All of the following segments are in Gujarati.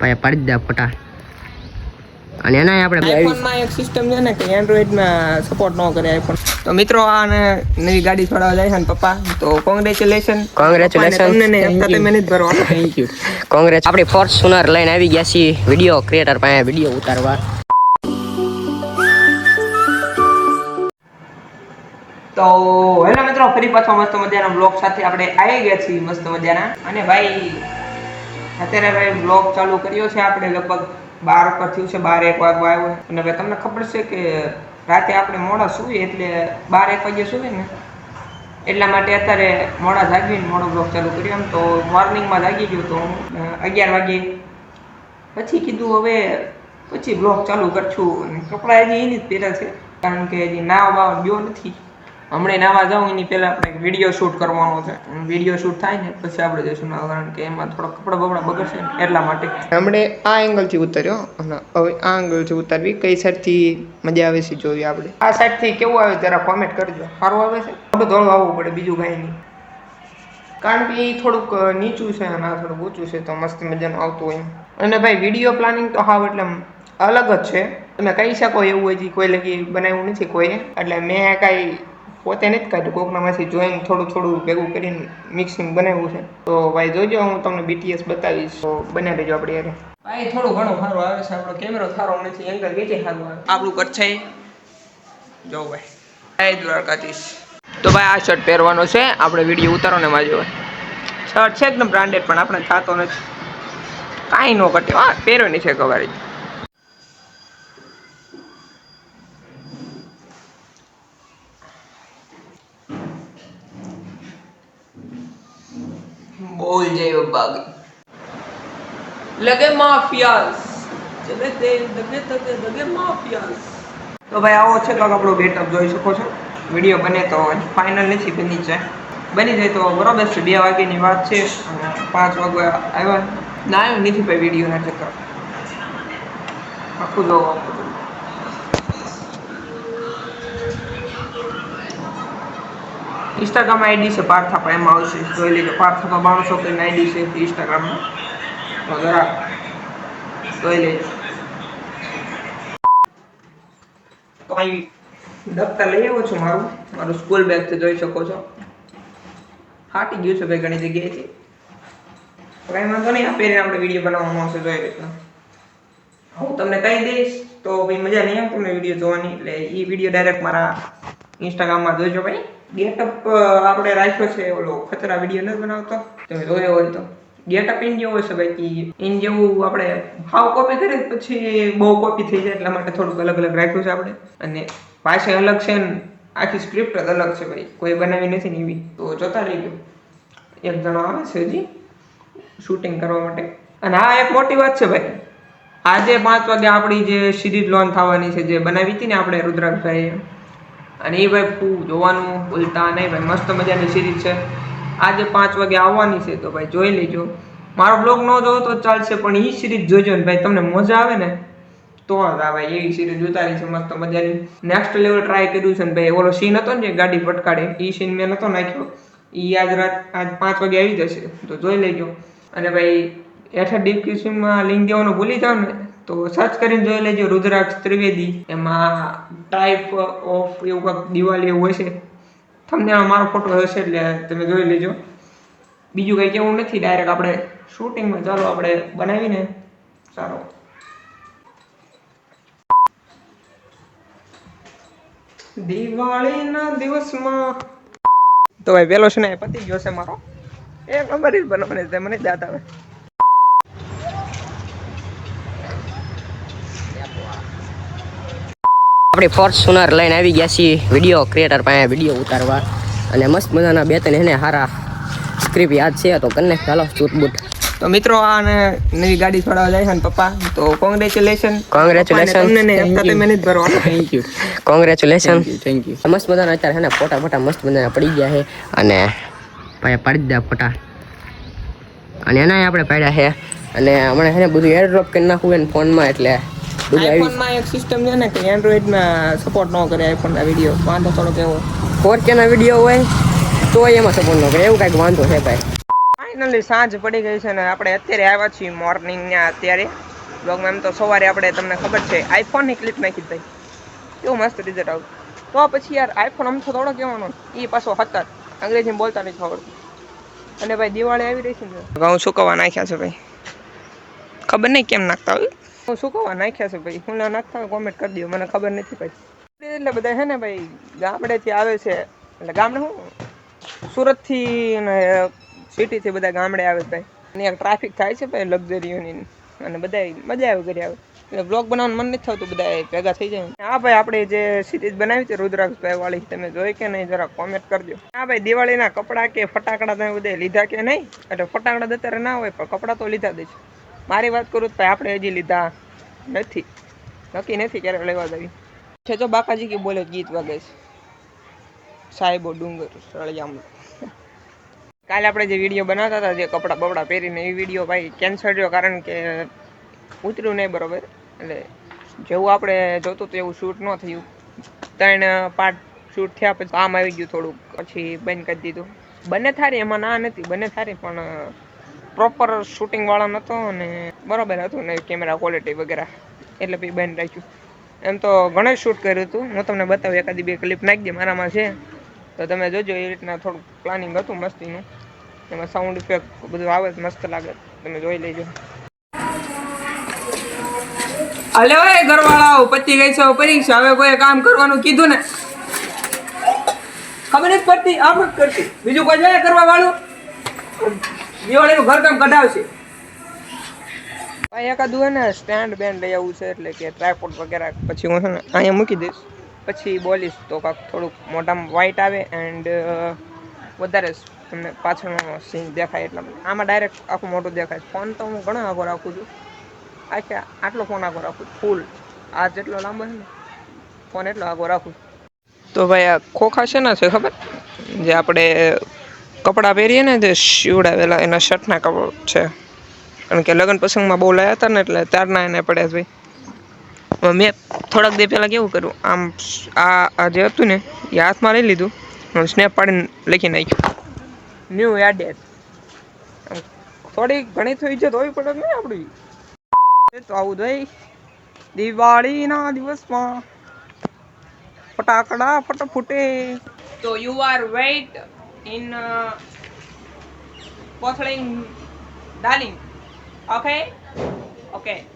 ભાઈ પાડી દીધા ફોટા. અને એના આપણે આઈફોનમાં એક સિસ્ટમ છે ને કે એન્ડ્રોઈડમાં સપોર્ટ ન કરે આઈફોન તો મિત્રો આને નવી ગાડી છોડાવવા જાય છે ને પપ્પા તો કોંગ્રેચ્યુલેશન કોંગ્રેચ્યુલેશન તમને હપ્તા તો મેનેજ ભરવાનો. થેન્ક યુ કોંગ્રેસ આપણી ફોર્ચ્યુનર લઈને આવી ગયા છીએ વીડિયો ક્રિએટર પાસે વીડિયો ઉતારવા. તો હેલો મિત્રો ફરી પાછો મસ્ત મજાના બ્લોગ સાથે આપણે આવી ગયા છીએ મસ્ત મજાના. અને ભાઈ અત્યારે ભાઈ બ્લોગ ચાલુ કર્યો છે આપણે લગભગ બાર પર થયું છે, બાર એક વાગવા આવ્યો અને ભાઈ તમને ખબર છે કે રાતે આપણે મોડા સૂઈએ એટલે બાર એક વાગે સૂઈએ ને. એટલા માટે અત્યારે મોડા જાગીને મોડો બ્લોગ ચાલુ કર્યો એમ તો મોર્નિંગમાં જાગી ગયો તો હું અગિયાર વાગે પછી કીધું હવે પછી બ્લોગ ચાલુ કરશું. અને કપડાં હજી એની જ પહેર્યા છે. કારણ કે હજી નાવ બાવ ગયો નથી. હમણાં નાવા જાઉં એની પહેલાં આપણે વીડિયો શૂટ કરવાનો છે. વીડિયો શૂટ થાય ને પછી આપણે જઈશું કારણ કે એમાં થોડા કપડાં બપડા બગડશે ને એટલા માટે. હમણે આ એંગલથી ઉતર્યો. અને હવે આ એંગલથી ઉતારવી કઈ સાઈડથી મજા આવે છે જોઈએ આપણે? આ સાઈડથી કેવું આવે જરા કોમેન્ટ કરજો. સારું આવે છે? થોડું ધોળું આવવું પડે બીજું કાંઈ નહીં. કારણ કે એ થોડુંક નીચું છે અને આ થોડુંક ઊંચું છે તો મસ્ત મજાનું આવતું હોય અને ભાઈ વીડિયો પ્લાનિંગ તો હાવ એટલે અલગ જ છે. તમે કહી શકો એવું હજી કોઈ લગી બનાવ્યું નથી કોઈએ એટલે મેં કાંઈ પોતે નથી કાઢ્યું કોકનામાંથી જોઈને થોડું થોડું ભેગું કરીને મિક્સિંગ બનાવ્યું છે. તો ભાઈ જોજો હું તમને બીટીએસ બતાવીશ. તો બને રહેજો આપણે યાર. ભાઈ થોડું ઘણું સારું આવે છે. આપણો કેમેરો સારો નથી એંગલ વેચે સારું આવે. આપણું છે. જો ભાઈ. જય દ્વારકાધીશ. તો ભાઈ આ શર્ટ પહેરવાનો છે. આપણે વીડિયો ઉતારો ને માજો શર્ટ છે એકદમ બ્રાન્ડેડ પણ આપણે થતો નથી. કાંઈ ન ઘટે. હા પહેરવાની છે કવારી બોલ જય બાગ. લગે માફિયાસ જગે તે દગે તકે દગે માફિયાસ તો ભાઈ આવો છે કાંક આપણો ગેટઅપ જોઈ શકો છો. વીડિયો બને તો ફાઇનલ નથી બની જાય. બની જાય તો બરોબર છે બે વાગ્યાની વાત છે અને પાંચ વાગે આવ્યા. ના નથી ભાઈ વિડીયોના ચક્કર. આખું જો ઇન્સ્ટાગ્રામ આઈડી છે પાર્થાપા એમાં આવશે. જોઈ લેજો પાર્થાપા બાણસો કરીને આઈડી છે ઇન્સ્ટાગ્રામમાં તો જરા જોઈ લેજો. તો અહીં દફતર લઈ આવ્યો છું મારું. મારું સ્કૂલ બેગ છે, જોઈ શકો છો. ફાટી ગયું છે ભાઈ ઘણી જગ્યાએથી. કાંઈ વાંધો નહીં, આ પહેરીને આપણે વીડિયો બનાવવાનો આવશે જોઈ રીતના હું તમને કહી દઈશ, તો ભાઈ મજા નહીં આવે તમને વીડિયો જોવાની, એટલે એ વીડિયો ડાયરેક્ટ મારા ઇન્સ્ટાગ્રામમાં જોજો ભાઈ. ગેટઅપ આપણે રાખ્યો છે ઓલો ખતરા વીડિયો નથી બનાવતો? તમે જોયો હોય તો. ગેટઅપ ઇન જેવો છે ભાઈ ઇન જેવું આપણે હાવ કોપી કરીએ પછી બહુ કોપી થઈ જાય એટલા માટે થોડુંક અલગ અલગ રાખ્યું છે આપણે. અને પાસે અલગ છે ને, આખી સ્ક્રિપ્ટ જ અલગ છે ભાઈ. કોઈ બનાવી નથી ને એવી. તો જોતા રહીજો. એક જણો આવે છે હજી શૂટિંગ કરવા માટે. અને આ એક મોટી વાત છે ભાઈ. આજે પાંચ વાગે આપણી જે સિરીઝ લોન થવાની છે, જે બનાવી હતી ને આપણે રુદ્રાક્ષભાઈએ. અને એ ભાઈ ફૂ જોવાનું ભૂલતા નહીં ભાઈ, મસ્ત મજાની સિરીઝ છે. આજે પાંચ વાગે આવવાની છે, તો ભાઈ જોઈ લેજો. મારો બ્લોગ ન જોવો તો ચાલશે, પણ એ સિરીઝ જોજો ને ભાઈ, તમને મજા આવે ને, તો જ આ ભાઈ એવી સિરીઝ ઉતારી છે, મસ્ત મજાની. નેક્સ્ટ લેવલ ટ્રાય કર્યું છે ને ભાઈ, ઓલો સીન હતો ને જે ગાડી પટકાડે એ સીન મેં નતો નાખ્યો. એ આજ રાત, આજ પાંચ વાગે આવી જશે, તો જોઈ લેજો. અને ભાઈ, હેઠળ ડિસ્ક્રિપ્શનમાં લિંક દેવાનું ભૂલી જાઓ ને. તો સર્ચ કરીને જોઈ લેજો રુદ્રાક્ષ ત્રિવેદી. એમાં ટાઈપ ઓફ એવું કંઈક દિવાળી એવું હશે. તમને મારો ફોટો હશે એટલે તમે જોઈ લેજો. બીજું કંઈ કેવું નથી ડાયરેક્ટ આપણે શૂટિંગમાં ચાલો આપણે બનાવીને સારો. દિવાળીના દિવસમાં. તો ભાઈ, પેલો છે ને પતી ગયો છે મારો. એક નંબર જ બનાવવાની મને જ યાદ આવે. આપણી ફોર્ચ્યુનર લઈને આવી ગયા છીએ. વીડિયો ક્રિએટર પાસે વીડિયો ઉતારવા. અને મસ્ત મજાના બે ત્રણ એને સારા સ્ક્રિપ્ટ યાદ છે તો કરીને ચાલો ચૂટ બૂટ તો મિત્રો આ નવી ગાડી છોડાવવા જાય છે ને પપ્પા તો કોંગ્રેચ્યુલેશન કોંગ્રેચ્યુલેશન તમને હપ્તા તો મેનેજ ભરવાનો. Thank you congratulation thank you મસ્ત મજાના અત્યારે છે ને ફોટા ફોટા મસ્ત મજાના પડી ગયા છે. અને પાછા પાડી દીધા દે ફોટા. અને એના આપણે પાડ્યા છે. અને હમણાં છે ને બધું એરડ્રોપ કરી નાખવું ને ફોનમાં એટલે આઈફોનમાં એક સિસ્ટમ છે ને કે એન્ડ્રોઈડમાં સપોર્ટ ન કરે આઈફોનના વીડિયો વાંધો થોડો કેવો. ફોર કેના વીડિયો હોય તો એમાં સપોર્ટ ન કરે. એવું કાંઈક વાંધો છે ભાઈ. ફાઇનલી સાંજ પડી ગઈ છે ને આપણે અત્યારે આવ્યા છીએ મોર્નિંગના અત્યારે. બ્લોગમાં એમ તો સવારે આપણે તમને ખબર છે આઈફોનની ક્લિપ નાખી ભાઈ. કેવું મસ્ત રિઝલ્ટ આવ્યું તો પછી યાર આઈફોન આમ થોડો કહેવાનો. એ પાછો હતા અંગ્રેજીમાં બોલતા નથી ખબર. અને ભાઈ દિવાળી આવી રહી છે ને. ઘઉં સુકવવા નાખ્યા છે ભાઈ? ખબર નહીં કેમ નાખતા હોય? હું સુકવવા નાખ્યા છે ભાઈ. હું નાખતા કોમેન્ટ કરી દઉં મને ખબર નથી ભાઈ. એટલે બધા છે ને ભાઈ, ગામડેથી આવે છે. એટલે ગામડે હું? સુરતથી ને સિટીથી બધા ગામડે આવે ભાઈ. અને ટ્રાફિક થાય છે ભાઈ લક્ઝરીઓની અને બધા મજા આવે ઘરે આવે. એટલે બ્લોગ બનાવવાનું મન નથી થતું બધા ભેગા થઈ જાય. હા ભાઈ, આપણે જે સિરીઝ બનાવી છે રુદ્રાક્ષભાઈ વાળી તમે જોઈ કે નહીં, જરા કોમેન્ટ કરજો હા ભાઈ, દિવાળીના કપડાં કે ફટાકડા તમે બધા લીધા કે નહીં? એટલે ફટાકડા અત્યારે ના હોય, પણ કપડાં તો લીધા દે છે. મારી વાત કરું તો આપણે હજી લીધા નથી. નક્કી નથી ક્યારે લેવા જવી. છે તો બાકાજી કે બોલે ગીત વાગે છે. સાહેબો ડુંગર સળિયામ કાલે આપણે જે વીડિયો બનાવતા હતા, જે કપડાં બપડા પહેરીને, એ વીડિયો ભાઈ કેન્સલ રહ્યો કારણ કે ઉતર્યું નહીં બરોબર. એટલે જેવું આપણે જોતું હતું એવું શૂટ ન થયું. ત્રણ પાર્ટ શૂટ થયા પછી કામ આવી ગયું થોડુંક. પછી બંધ કરી દીધું. બંને થારી એમાં ના નથી, બંને થારી પણ પ્રોપર શૂટિંગ વાળા નહોતો અને બરોબર હતું ને કેમેરા ક્વોલિટી વગેરે. એટલે બી બંધ રાખ્યું. એમ તો ઘણું શૂટ કર્યું હતું. હું તમને બતાવું, એકાદી બે ક્લિપ નાખી દે મારામાં છે. તો તમે જોજો એ રીતના થોડુંક પ્લાનિંગ હતું મસ્તીનું. એમાં સાઉન્ડ ઇફેક્ટ બધું આવે મસ્ત લાગે. તમે જોઈ લેજો. અલે ઓય ઘરવાળાઓ, પતી ગઈ છે પરીક્ષા. હવે કોઈ કામ કરવાનું કીધું ને. ખબર નથી પડતી, આમ કરતી. બીજું કોઈ જાય કરવા વાળું દિવાળીનું ઘરકામ કઢાવશે. ભાઈ એકાદું હે ને સ્ટેન્ડ બેન્ડ લઈ આવવું છે એટલે કે ટ્રાયપોડ વગેરે પછી હું છે ને અહીંયા મૂકી દઈશ. પછી બોલીશ તો કાંક થોડુંક મોઢામાં વ્હાઈટ આવે એન્ડ વધારે તમને પાછળનો સીન દેખાય એટલા. આમાં ડાયરેક્ટ આખું મોટું દેખાય. ફોન તો હું ઘણો આગો રાખું છું. આખે આટલો ફોન આગો રાખું ફૂલ આ જેટલો લાંબો છે ને ફોન એટલો આગો રાખું તો ભાઈ આ ખોખા છે ને છે ખબર? જે આપણે કપડાં પહેરીએ ને જે શિવડાવેલા એના શર્ટના કપડ છે. કારણ કે લગ્ન પ્રસંગમાં બહુ લાયા હતા ને એટલે ત્યારના એને પડ્યા ભાઈ. મેં થોડાક દે પહેલાં કેવું કર્યું? આમ આ જે હતું ને, એ હાથમાં લઈ લીધું. હું સ્નેપ પાડીને લખી નાખ્યું. ન્યૂ એડેડ થોડી ઘણી થઈ છે હોવી પડે નહીં આપણી તો આવું જોઈ દિવાળીના દિવસમાં ફટાકડા ફટ ફૂટે તો you are wait in uh, pothling darling. Okay? Okay.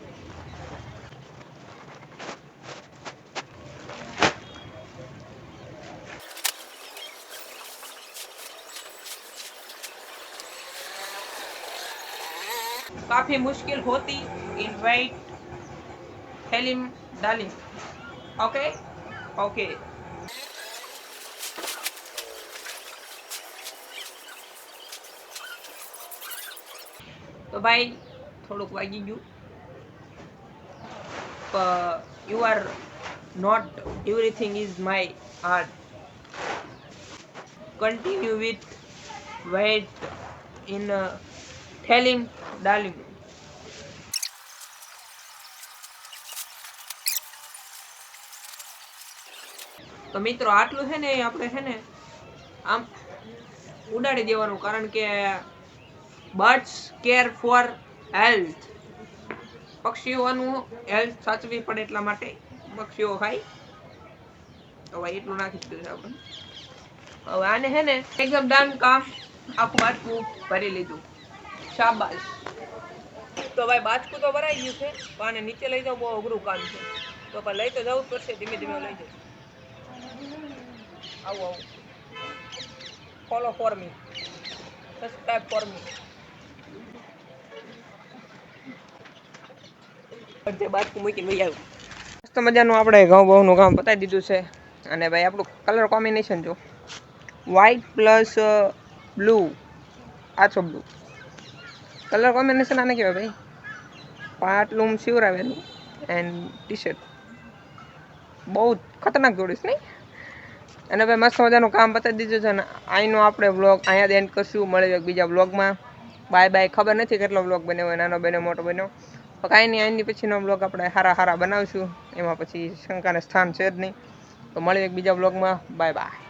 काफ़ी मुश्किल होती इन वाइट हेलिम डालिंग ओके ओके તો ભાઈ, થોડુંક વાગી ગયું. You are not everything is my art continue with wait in telling darling તો મિત્રો, આટલું છે ને, આપણે છે ને, આમ ઉડાડી દેવાનું. કારણ કે બર્ડ્સ કેર ફોર હેલ્થ. પક્ષીઓનું હેલ્થ સાચવી પડે એટલા માટે પક્ષીઓ ખાય. તો ભાઈ એટલું નાખી દીધું છે આપણે હવે આને છે ને એકદમ ડન કામ આખું બાટકું ભરી લીધું. શાબાશ. તો ભાઈ બાચકું તો ભરાઈ ગયું છે, પણ આને નીચે લઈ જાવ બહુ અઘરું કામ છે. તો પણ લઈ તો જવું જ પડશે, ધીમે ધીમે લઈ જાવ આવું આવું. Follow for me subscribe for me અડધે બાજકું મૂકીને વહી આવ્યું મસ્ત મજાનું આપણે ઘઉં બહુનું કામ પતાવી દીધું છે. અને ભાઈ આપણું કલર કોમ્બિનેશન જો. વ્હાઈટ પ્લસ બ્લુ આછો બ્લુ કલર કોમ્બિનેશન આને કહેવાય ભાઈ? પાટલું સિવરાવેલું એન્ડ ટી શર્ટ બહુ ખતરનાક જોડીશ નહીં? અને ભાઈ મસ્ત મજાનું કામ બતાવી દીધું છે અને અહીંનો આપણે વ્લોગ અહીંયા જ એન્ડ કરશું. મળે બીજા વ્લોગમાં બાય બાય ખબર નથી કેટલો વ્લોગ બન્યો હોય. નાનો બન્યો, મોટો બન્યો. કાંઈ નહીં અહીંની પછીનો બ્લોગ આપણે હારા હારા બનાવશું. એમાં પછી શંકાને સ્થાન છે જ નહીં. તો મળીએ એક બીજા બ્લોગમાં બાય બાય.